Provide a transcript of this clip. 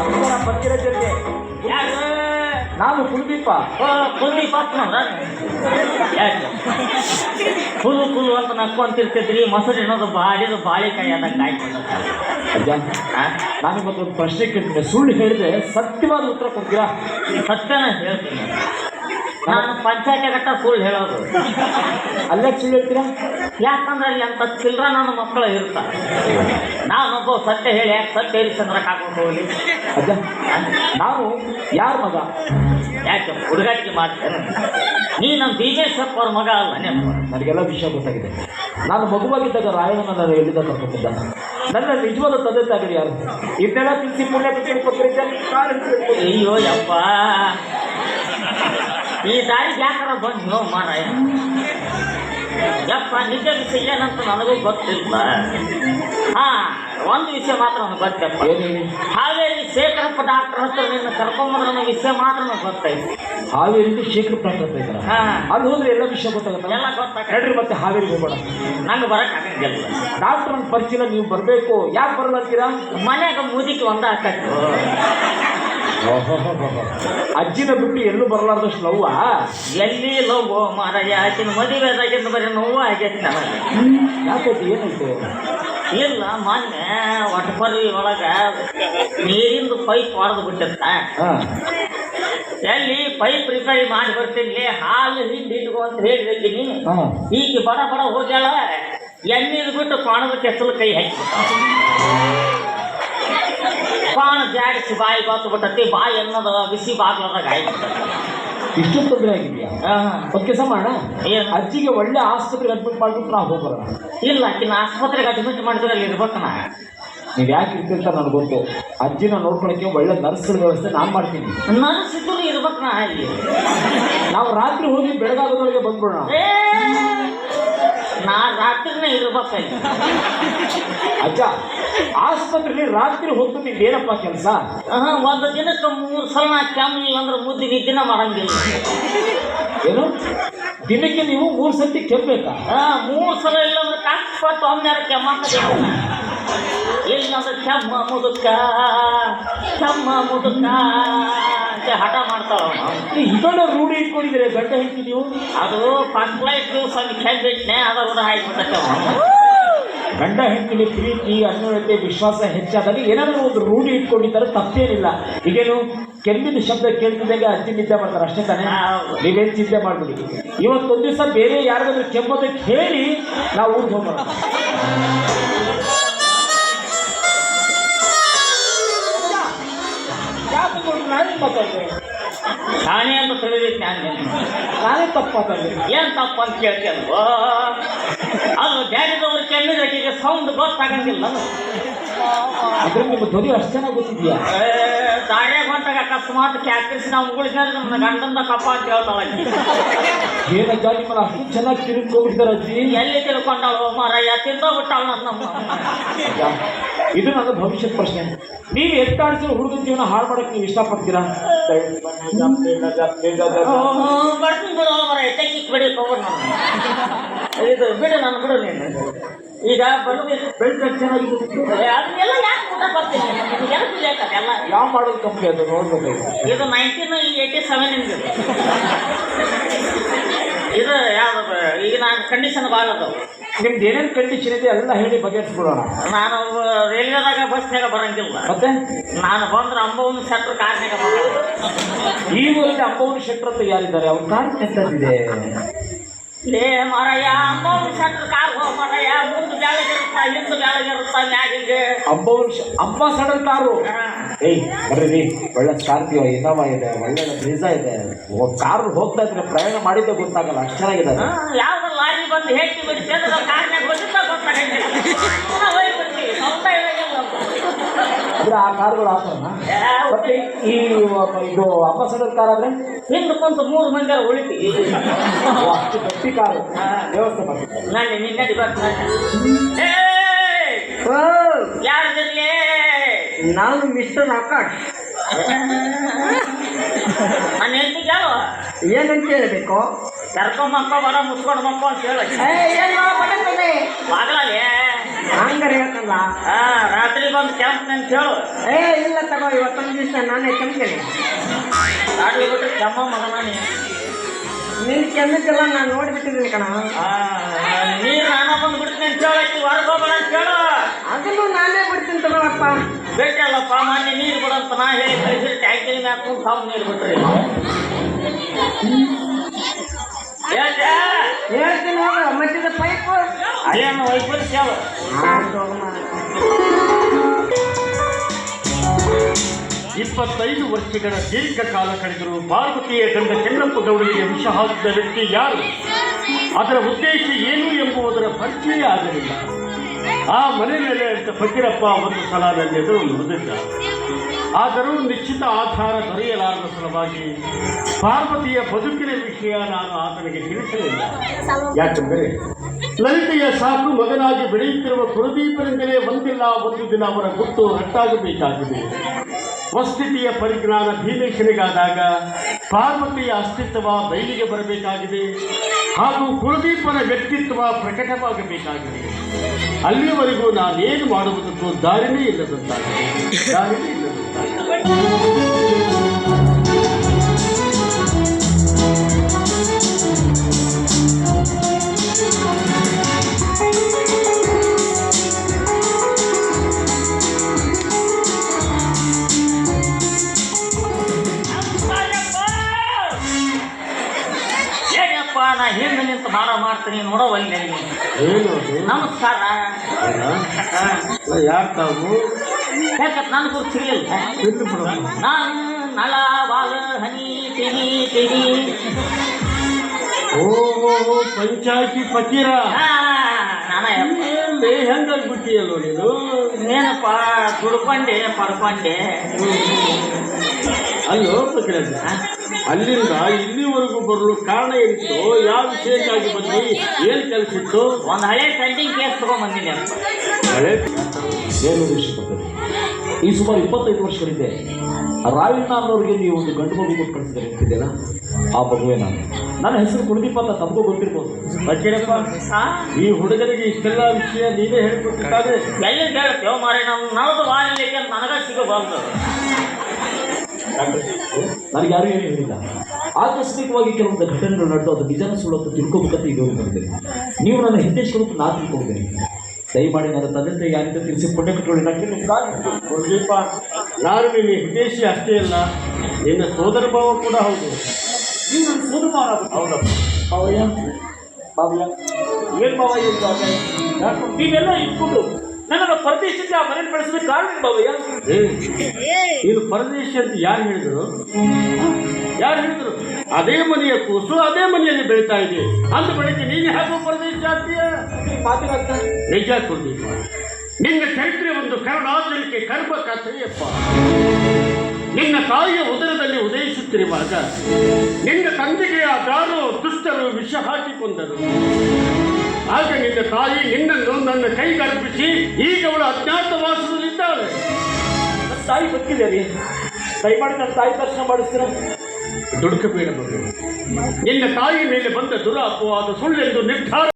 ನಮಸ್ಕಾರ ಬರ್ತೀರ ಜೊತೆ ನಾನು ಕುಲ್ದೀಪ. ಕುಲ್ದೀಪ ಕುಲು ಕುಲು ಅಂತ ನಕ್ಕೊಂತಿರ್ತಿದ್ರಿ ಮೊಸರು ಏನೋದು ಬಾಳಿದು ಬಾಳೆಕಾಯಿ ಅದ ಅಜ್ಜ ನಾನು ಮತ್ತೊಂದು ಪ್ರಶ್ನೆ ಕೇಳ್ತೀನಿ. ಸುಳ್ಳು ಹೇಳಿದ್ರೆ ಸತ್ಯವಾದ ಉತ್ತರ ಕೊಡ್ತೀರಾ? ಸತ್ಯನ ಹೇಳ್ತೀನಿ. ನಾನು ಪಂಚಾಯತಿ ಗಟ್ಟ ಸುಳ್ಳು ಹೇಳೋದು. ಅಲ್ಲೇ ಸುಳ್ಳು ಯಾಕಂದ್ರೆ ಅಲ್ಲಿ ಅಂತ ಚಿಲ್ರ ನನ್ನ ಮಕ್ಕಳು ಇರ್ತಾರೆ. ನಾನೊಬ್ಬ ಸತ್ಯ ಹೇಳಿ ಯಾಕೆ ಸತ್ಯ ಹೇಳಿ ಚಂದ್ರ ಕಾಕೊಂಡು ಹೋಗಿ ಅಜ್ಜ ನಾನು ಯಾರ ಮಗ? ಯಾಕೆ ಹುಡುಗಾಟಿಕೆ ಮಾಡ್ತೇನೆ? ನೀ ನಮ್ಮ ಬೀಜೇಶ್ವರಪ್ಪ ಅವ್ರ ಮಗ ಅಲ್ಲ ನನಗೆಲ್ಲ ವಿಷಯ ಗೊತ್ತಾಗಿದೆ. ನಾನು ಮಗುವಾಗಿದ್ದಾಗ ರಾಯಣ್ಣ ನಾನು ಎಲ್ಲಿದ್ದ ಕರ್ಕೊಂಡಿದ್ದ ನನ್ನ ನಿಜವಾದ ತಂದೆ ತಾಯಿಗಳು ಯಾರು? ಇದನ್ನೆಲ್ಲ ತಿಳಿಸಿ ಪುಣ್ಯ ಅಯ್ಯೋ ಯಪ್ಪ. ಈ ದಾರಿ ಯಾಕಾರ ಬಂದು ಮಾರಾಯ? ಯಪ್ಪ ನಿಜ ವಿಷಯ ಏನಂತ ನನಗೂ ಗೊತ್ತಿಲ್ಲ. ಹಾ ಒಂದು ವಿಷಯ ಮಾತ್ರ ನನಗೆ ಗೊತ್ತಪ್ಪ. ಹಾವೇರಿ ಶೇಖರಪ್ಪ ಡಾಕ್ಟರ್ ಹತ್ರ ನಿನ್ನ ಕರ್ಕೊಂಬಂದ್ರೆ ನನಗೆ ವಿಷಯ ಮಾತ್ರ ನನಗೆ ಗೊತ್ತೈತಿ ಹಾವೇರಿ ಶೇಖರಪ್ಪ ಡಾಕ್ಟರ್ ಹಾ. ಅಲ್ಲಿ ಹೋದ್ರೆ ಎಲ್ಲ ವಿಷಯ ಗೊತ್ತಾಗುತ್ತೆ? ಎಲ್ಲ ಗೊತ್ತಾಗ ಹೇಳ್ರಿ ಮತ್ತೆ ಹಾವೇರಿ ಹೋಗೋಣ. ನಂಗೆ ಬರಕ್ ಆಗಂಗಿಲ್ಲ. ಡಾಕ್ಟರ್ ಪರಿಚಯ ನೀವು ಬರಬೇಕು. ಯಾಕೆ ಬರಲ್ಲ ಅಂತೀರಾ? ಮನ್ಯಾಗ ಮುದಿకి ಒಂದ ಹಾಕತ್ತು ಅಜ್ಜಿನ ಬಿಟ್ಟು ಎಲ್ಲೂ ಬರಲಾರ್ದಷ್ಟು ನೋವ ಎಲ್ಲಿ ಲವ್ ಮಾರಾಯ ಆಕಿನ ಮದುವೆದಾಗಿಂದ ಬರೀ ನೋವು ಆಗೈತಿ ನನಗೆ ಯಾಕೈತಿ ಏನಾಯ್ತು? ಇಲ್ಲ ಮೊನ್ನೆ ಒಟ್ಟಪರ್ವಿ ಒಳಗೆ ನೀರಿಂದು ಪೈಪ್ ಹೊಡೆದು ಬಿಟ್ಟಿರ್ತ ಹಾ. ಎಲ್ಲಿ ಪೈಪ್ ರಿಪೇರಿ ಮಾಡಿ ಬರ್ತೀನಿ ಹಾಲು ಹಿಂದೆ ಇಟ್ಕೊ ಅಂತ ಹೇಳಿದ್ದೀನಿ ಈಗ ಬಡ ಬಡ ಹೋಗ್ಯಾಳ ಎಣ್ಣೀದು ಬಿಟ್ಟು ಕಾಣದ ಕೆಸಲು ಕೈ ಹಾಕಿಬಿಟ್ಟ ಪಾಣ ಜಾಡಿಸಿ ಬಾಯಿ ಬಾತು ಬಿಟ್ಟತಿ ಬಾಯಿ ಅನ್ನದ ಬಿಸಿ ಬಾಗ್ಲದಾಗ ಆಯ್ತು. ಇಷ್ಟು ತೊಂದರೆ ಆಗಿದೆಯಾ? ಒಂದು ಕೆಲಸ ಮಾಡ. ಅಜ್ಜಿಗೆ ಒಳ್ಳೆ ಆಸ್ಪತ್ರೆಗೆ ಅಡ್ಮಿಟ್ ಮಾಡ್ಬಿಟ್ಟು ನಾವು ಹೋಗೋಣ ಇಲ್ಲ ಇನ್ನು ಆಸ್ಪತ್ರೆಗೆ ಅಡ್ಮಿಟ್ ಮಾಡಿದ್ರೆ ಅಲ್ಲಿ ಇರ್ಬೇಕು ನಾ. ನೀವು ಯಾಕೆ ಇರ್ತೀರ ನನಗೆ ಗೊತ್ತು. ಅಜ್ಜಿನ ನೋಡ್ಕೊಳಕ್ಕೆ ಒಳ್ಳೆ ನರ್ಸ್ಗಳ ವ್ಯವಸ್ಥೆ ನಾನು ಮಾಡ್ತೀನಿ. ನರ್ಸ್ ಇರ್ಬೇಕು ನಾ ಅಲ್ಲಿ. ನಾವು ರಾತ್ರಿ ಹೋಗಿ ಬೆಳಗಾಗೋದ್ರೊಳಗೆ ಬಂದ್ಬಿಡೋಣ. ನಾ ರಾತ್ರಿನೇ ಇರ್ಬೇಕು ಅಜ್ಜ ಆಸ್ಪತ್ರೆಯಲ್ಲಿ ರಾತ್ರಿ ಹೊತ್ತು ನಿಮ್ದು ಏನಪ್ಪ ಕೆಲಸ? ಒಂದು ದಿನಕ್ಕೆ ಮೂರು ಸಲ ನಾ ಕೆಮ್ಮಿಲ್ಲ ಅಂದ್ರೆ ಮುದ್ದೆ ನಿದ್ದಿನ ಮಾಡಂಗಿಲ್ಲ. ಏನು? ದಿನಕ್ಕೆ ನೀವು ಮೂರು ಸರ್ತಿ ಕೆಮ್ಮಬೇಕಾ ಮೂರು ಸಲ ಇಲ್ಲ ಅಂದ್ರೆ ಕಷ್ಟಪಟ್ಟು ಒಮ್ಮೆ ಕೆಮ್ಮ ಇಲ್ಲಂದ್ರೆ ಕೆಮ್ಮ ಮುದುಕ ಕೆಮ್ಮ ಮುದುಕ ಅಂತ ಹಠ ಮಾಡ್ತಾವ ಇದನ್ನ ರೂಢಿ ಇಟ್ಕೊಂಡಿದ್ರೆ ಗಂಟೆ ಹೆಂಡತಿ ನೀವು? ಅದು ಫಸ್ಟ್ ಲೈಟ್ ದಿವಸ ಕೆಂದಿಟ್ನೆ ಅದ ಕೂಡ ಹಾಯ್ಬಿಟ್ಟೆ ಗಂಡ ಹೆಂಡತಿಗೆ ಪ್ರೀತಿ ಅನ್ಯೋನ್ಯತೆ ವಿಶ್ವಾಸ ಹೆಚ್ಚಾದಲ್ಲಿ ಏನಾದರೂ ಒಂದು ರೂಢಿ ಇಟ್ಕೊಂಡಿದ್ದಾರೆ ತಪ್ಪೇನಿಲ್ಲ. ಈಗೇನು ಕೆಮ್ಮಿನ ಶಬ್ದ ಕೇಳ್ತಿದ್ದಾಗ ಅಜ್ಜಿ ನಿದ್ದೆ ಮಾಡ್ತಾರೆ ಅಷ್ಟೇ ತಾನೇ. ನೀವೇನು ಚಿಂತೆ ಮಾಡ್ಬಿಡಿ. ಇವತ್ತೊಂದು ದಿವಸ ಬೇರೆ ಯಾರಿಗಾದ್ರೂ ಕೆಮ್ಮೋದಕ್ಕೆ ಹೇಳಿ ನಾವು ಊರಿಗೆ ಹೋಗೋಣ. ಯಾಕೆ ನೋಡಿ ನಾನೇ ಅಂತ ತಿಳಿದೈತಿ ನಾನು. ನಾನೇ ತಪ್ಪು ಏನ್ ತಪ್ಪ ಅಂತ ಕೇಳ್ತೇನೆ ಅದು ಬ್ಯಾರಿದವ್ರು ಕೆಮ್ಮಿದ್ರೆ ಸೌಂಡ್ ಗೊತ್ತಾಗಂಗಿಲ್ಲ ಅದ್ರ ನಿಮ್ಮ ಧ್ವನಿ ಅಷ್ಟು ಚೆನ್ನಾಗಿ ಗೊತ್ತಿದ್ಯಾ? ದಾರ್ಯಾಗ ಹೊಂಟಾಗ ಅಕಸ್ಮಾತ್ ಕ್ಯಾಕ್ರಿಸಿ ನಾವು ಉಗುಳಿಸಿದ್ರೆ ನನ್ನ ಗಂಡಂದ ಕಪ್ಪ ಅಂತ ಹೇಳ್ತಾಳೆ. ಏನಜ್ಜ ನಿಮ್ಮನ್ನ ಅಷ್ಟು ಚೆನ್ನಾಗಿ ತಿರುಗ್ಕೊಂಡ್ಬಿಡ್ತಾರೆ ಅಜ್ಜಿ? ಎಲ್ಲಿ ತಿಳ್ಕೊಂಡಾಳು ಮಾರಯ್ಯ ತಿಂದೋಗ್ಬಿಟ್ಟಾಳ ನಮ್ಮ ಇದು ನನ್ನ ಭವಿಷ್ಯದ ಪ್ರಶ್ನೆ. ನೀವು ಎತ್ತಾಡಿಸಿದ ಹುಡುಗನ ಜೀವನ ಹಾಳು ಮಾಡಕ್ಕೆ ನೀವು ಇಷ್ಟಪಡ್ತೀರಾ? ಬರ್ತೀನಿ ಬಿಡು ಮರ ಬಿಡಿ ಇದು ಬಿಡು ನಾನು ಬಿಡು ನೀನು. ಈಗ ಅದನ್ನೆಲ್ಲ ಯಾಕೆ ಊಟ ಬರ್ತೀನಿ ಎಲ್ಲ ಯಾವ ಮಾಡೋದು ಕಂಪ್ನಿ ಅದು ನೋಡ್ಬೇಕು. ಇದು ನೈನ್ಟೀನ್ ಏಯ್ಟಿ ಸೆವೆನ್ ಇಂದ ಇದು ಯಾವ್ದು ಈಗ ನಾನು ಕಂಡೀಷನ್ ಭಾಳ ಅದಾವ ನಿಮ್ದು ಏನೇನು ಕಂಡೀಷನ್ ಇದೆ ಎಲ್ಲ ಹೇಳಿ ಬಗೆಹರಿಸ್ಬಿಡೋಣ. ನಾನು ರೈಲ್ವೆದಾಗ ಬಸ್ನಾಗ ಬರಂಗಿಲ್ಲ. ಮತ್ತೆ? ನಾನು ಬಂದ್ರೆ ಅಂಬವನ ಸೆಟ್ರ್ ಕಾರ್ನಾಗ ಈ ಊರಲ್ಲಿ ಅಂಬವನ ಶೆಟ್ರ್ ಅಂತ ಯಾರಿದ್ದಾರೆ? ಅವ್ರ ಕಾರ್ ಕೆಟ್ಟದಿದೆ ಲೇ ಮಾರಯ್ಯ ಅಂಬವನ ಸೆಟ್ರ್ ಕಾರ್ ಹೋಗ ಇರುತ್ತಾ ಮುಂದೆ ಬ್ಯಾಳಗಿರುತ್ತ ಇರುತ್ತಾ ಬ್ಯಾಳಗಿರುತ್ತ ಮ್ಯಾಗಿಗೆ ಅಂಬ ಅಂಬಾಸಡರ್ ಕಾರು. ಏಯ್ ಬರ್ರಿ ಒಳ್ಳೆ ಸ್ಕಾರ್ಪಿಯೋ ಇನೋವಾ ಇದೆ ಒಳ್ಳೆ ಬ್ರಿಜಾ ಇದೆ. ಕಾರ್ ಹೋಗ್ತಾ ಇದ್ರೆ ಪ್ರಯಾಣ ಮಾಡಿದ್ದೆ ಗೊತ್ತಾಗಲ್ಲ ಅಷ್ಟು ಚೆನ್ನಾಗಿದೆ ಯಾವ ಯಾವ್ದು ಲಾರಿ ಬಂದು ಹೇಗೆ ಕಾರ್ನಾಗ ಬಂದಿದ್ದ ನಾವು ಹೋಗ್ಬಿಡ್ತೀವಿ ಸೌಂಡ ಇರಂಗಿಲ್ಲ ಅಂದ್ರೆ ಆ ಕಾರ್ಗಳು ಮತ್ತೆ ಈ ಇದು ಅಪಸದ ಕಾರ್ ಆದ್ರೆ ಹಿಂದೆ ಕುಂತು ಮೂರು ಮಂದಿ ಉಳಿತಿ. ಓ, ಅಷ್ಟು ಗಟ್ಟಿ ಕಾರು. ವ್ಯವಸ್ಥೆ ಮಾಡ್ತಾರೆ ನಾನು ನಿನ್ನೆ ಬರ್ತೀನಿ ಯಾರದಿರ್ಲಿ? ನಾನು ಮಿಸ್ಟರ್ ಆಕಾಶ್. ನಾನು ಹೇಳ್ತಿ ಕೇಳು. ಏನಂತ ಹೇಳಬೇಕು? ಕರ್ಕೊಂಡ್ ಮಕ್ಕೋ ಬರ ಮುಸ್ಕೊಂಡು ಮಕ್ಕೋ ಅಂತ ಹೇಳಿ. ಏನು ಬಡತನೆ ಬಾಗ್ಲಲ್ಲಿ? ಹಂಗಾರೆ ಹೇಳ್ತಲ್ಲ ಹಾ ರಾತ್ರಿ ಬಂದು ಕೆಂಪು ಅಂತ ಹೇಳು ಏ ಇಲ್ಲ ತಗೋ ಇವತ್ತೊಂದು ದಿವಸ ನಾನೇ ಕೆಂಪೇನೆ ರಾತ್ರಿ ಬಿಟ್ಟು ಕೆಮ್ಮ ಮಗನ ನೀ ನಿನ್ ಕೆಮ್ಮಕ್ಕೆಲ್ಲ ನಾನು ನೋಡ್ಬಿಟ್ಟಿದ್ದೀನಿ ಕಣ. ಆ, ನೀರು ನಾನ ಬಂದು ಬಿಡ್ತೀನಿ ಅಂತ ಹೇಳಕ್ಕೆ ಹೊರಗೆ ಹೋಗೋಣ ಅಂತ ಹೇಳು ಅದನ್ನು ನಾನೇ ಬಿಡ್ತೀನಿ ತಗೋಪ್ಪ ಬೇಕಲ್ಲಪ್ಪ ಮಾನ್ಯ ನೀರು ಬಿಡಂತ ನಾ ಹೇಳಿ ಕಳಿಸಿ ಟ್ಯಾಂಕಿನ ಮ್ಯಾಗ ಕುಂತು ನೀರು ಬಿಟ್ರಿ. ಹೇಳ್ತೀನಿ ಹೋಗ ಮಧ್ಯದ ಪೈಪು ಅದೇನು ವೈಫಲ್ಯ ಕೇಳು. ಇಪ್ಪತ್ತೈದು ವರ್ಷಗಳ ದೀರ್ಘಕಾಲ ಕಳೆದರೂ ಪಾರ್ವತಿಯ ಗಂಡ ಚೆನ್ನಪ್ಪ ಗೌಡರಿಗೆ ವಿಷ ಹಾಕಿದ ವ್ಯಕ್ತಿ ಯಾರು? ಅದರ ಉದ್ದೇಶ ಏನು ಎಂಬುದರ ಪರಿಚಯ ಆಗಲಿಲ್ಲ. ಆ ಮನೆ ಮೇಲೆ ಅಂತ ಫಕೀರಪ್ಪ ಒಂದು ಸಲ ನನ್ನ ಎದುರು ನುಡಿದಿದ್ದ ಆದರೂ ನಿಶ್ಚಿತ ಆಧಾರ ದೊರೆಯಲಾರದ ಸಲುವಾಗಿ ಪಾರ್ವತಿಯ ಬದುಕಿನ ವಿಷಯ ನಾನು ಆತನಿಗೆ ತಿಳಿಸಲಿಲ್ಲ. ಯಾಕೆಂದರೆ ಲಲಿತೆಯ ಸಾಕು ಮಗನಾಗಿ ಬೆಳೆಯುತ್ತಿರುವ ಕುಲದೀಪರಿಂದಲೇ ಒಂದಿಲ್ಲ, ಒಂದು ದಿನ ಅವರ ಗುಟ್ಟು ರಟ್ಟಾಗಬೇಕಾಗಿದೆ. ವಸ್ತುತಿಯ ಪರಿಜ್ಞಾನ ಭೀಮೇಶನಿಗಾದಾಗ ಪಾರ್ವತಿಯ ಅಸ್ತಿತ್ವ ಬಯಲಿಗೆ ಬರಬೇಕಾಗಿದೆ. ಹಾಗೂ ಕುಲದೀಪನ ವ್ಯಕ್ತಿತ್ವ ಪ್ರಕಟವಾಗಬೇಕಾಗಿದೆ. ಅಲ್ಲಿಯವರೆಗೂ ನಾನೇನು ಮಾಡುವುದಕ್ಕೂ ದಾರಿನೇ ಇಲ್ಲದಂತಾಗಿದೆ. ದಾರಿನೇ ಏನಪ್ಪ ನಾ ಹಿಂದೆ ನಿಂತು ಮಾಡ ಮಾಡ್ತೀನಿ ನೋಡೋವಲ್ಲಿ? ನಮಸ್ಕಾರ. ಯಾರು ತಾವು ಯಾಕಂತ ನನಗೂ ಸಿಗಲಿಲ್ಲ ಬಿಟ್ಟು ಬಿಡು. ನಾನು ನಳ ಬಾಲ ಹನಿ ತಿನಿ ತಿನಿ ಓ ಪಂಚಾಯತಿ ಫಕೀರ ಹಾ, ನಾನೇ ಏನ್ಲೇ ಹೆಂಗಾಗ್ಬಿಟ್ಟಿಯಲ್ಲೋ ನೀನು? ಏನಪ್ಪ ತುಡ್ಕೊಂಡೆ ಪಡ್ಕೊಂಡೆ. ಅಲ್ಲೋ ಫಕೀರಜ್ಜ ಅಲ್ಲಿಂದ ಇಲ್ಲಿವರೆಗೂ ಬರಲು ಕಾರಣ ಏನಿತ್ತು? ಯಾವ ವಿಷಯಕ್ಕಾಗಿ ಬಂದ್ವಿ? ಏನ್ ಕೆಲಸ ಇತ್ತು? ಒಂದು ಹಳೆ ಪೆಂಡಿಂಗ್ ಕೇಸ್ ತಗೊಂಡ್ಬಂದಿನಿ ಬಂದಿದ್ದೆ. ಹಳೆ ಏನು ವಿಷಯಪಟ್ಟರು ಈ ಸುಮಾರು ಇಪ್ಪತ್ತೈದು ವರ್ಷಗಳಿದೆ ಅನ್ನೋರಿಗೆ ನೀವು ಒಂದು ಗಂಡು ಮಗು ಕೊಟ್ಟು ಕಳಿಸಿದ್ರೆ ಆ ಮಗುವೆ ನಾನು. ನನ್ನ ಹೆಸರು ಕುಲದೀಪ ಅಂತ ತಮಗೂ ಗೊತ್ತಿರ್ಬೋದು. ಹಾ? ಈ ಹುಡುಗರಿಗೆ ಇಷ್ಟೆಲ್ಲ ವಿಷಯ ನೀವೇ ಹೇಳ್ಕೊಟ್ಟಿದ್ದಾರೆ ಎಲ್ಲಿ ಮಾರಿ ನಮ್ಮ ಬಾಳಿಲಿಕ್ಕೆ ಅಂತ ನನಗ ಸಿಗಬಾರ್ದು. ನನಗೆ ಯಾರು ಏನು ಹೇಳಿಲ್ಲ. ಆಕಸ್ಮಿಕವಾಗಿ ಕೆಲವೊಂದು ಘಟನೆಗಳು ನಡೆದು ಅದು ನಿಜನ ಸುಳ್ಳು ಅಂತ ತಿಳ್ಕೊಬೇಕಂತ ಬಂದಿದೆ ನೀವು ನನ್ನ ಹಿಂದೇಶ್ವರತ್ತು ನಾ ತಿಳ್ಕೊಂಡಿದ್ದೀನಿ ದಯಮಾಡಿ ನನ್ನ ತಂದೆ ತಾಯಿ ಯಾರಿಂದ ತಿಳಿಸಿ ಪುಣ್ಯ ಕಟ್ಟೋಳಿ ಕುಲದೀಪ ಯಾರು ನಿನ್ನ ಹಿತೇಶಿ ಅಷ್ಟೇ ಅಲ್ಲ ನಿನ್ನ ಸೋದರ ಭಾವ ಕೂಡ ಹೌದು. ನೀವು ನನ್ನ ಸೋದರ ಹೌದಪ್ಪ ಮಾವಯ್ಯ ಮಾವಯ್ಯ. ಏನು? ಯಾಕೆ? ನೀವೆಲ್ಲ ಇಟ್ಕೊಂಡು ನನ್ನನ್ನು ಪರದೇಶಕ್ಕೆ ಆ ಮನೇಲಿ ಬೆಳೆಸಬೇಕು ಕಾರಣ ಏ, ನೀನು ಪರದೇಶ ಅಂತ ಯಾರು ಹೇಳಿದರು? ಯಾರು ಹೇಳಿದರು? ಅದೇ ಮನೆಯ ಕೂಸು, ಅದೇ ಮನೆಯಲ್ಲಿ ಬೆಳೀತಾ ಇದೆ ಅಂದ ಬೆಳಿಗ್ಗೆ ನೀನು ಹೇಗೋ ಪ್ರದೇಶ ಮಾತಿನ ನಿಜ ಕುಲ್ದೀಪ ನಿನ್ನ ಚರಿತ್ರೆ ಒಂದು ಕರುಣಾಚರಿಕೆ ಕರ್ಮ ಕಥೆಯಪ್ಪ. ನಿನ್ನ ತಾಯಿಯ ಉದರದಲ್ಲಿ ಉದಯಿಸುತ್ತಿರುವಾಗ ನಿನ್ನ ತಂದೆಗೆ ದಾರು ದುಷ್ಟರು ವಿಷ ಹಾಕಿಕೊಂಡರು ಆಗ ನಿನ್ನ ತಾಯಿ ನಿನ್ನನ್ನು ನನ್ನ ಕೈಗರ್ಪಿಸಿ ಈಗ ಅವಳು ಅಜ್ಞಾತವಾಸದಲ್ಲಿದ್ದಾಳೆ. ತಾಯಿ ಗೊತ್ತಿದೆ ರೀ ದಯಮಾಡಿ ತಾಯಿ ದರ್ಶನ ಮಾಡಿಸ್ತೀರ? ದುಡುಕಬೇಡ ಮಗು ನಿನ್ನ ತಾಯಿ ಮೇಲೆ ಬಂದ ದುರಾಪವಾದ ಸುಳ್ಳೆಂದು ನಿರ್ಧಾರ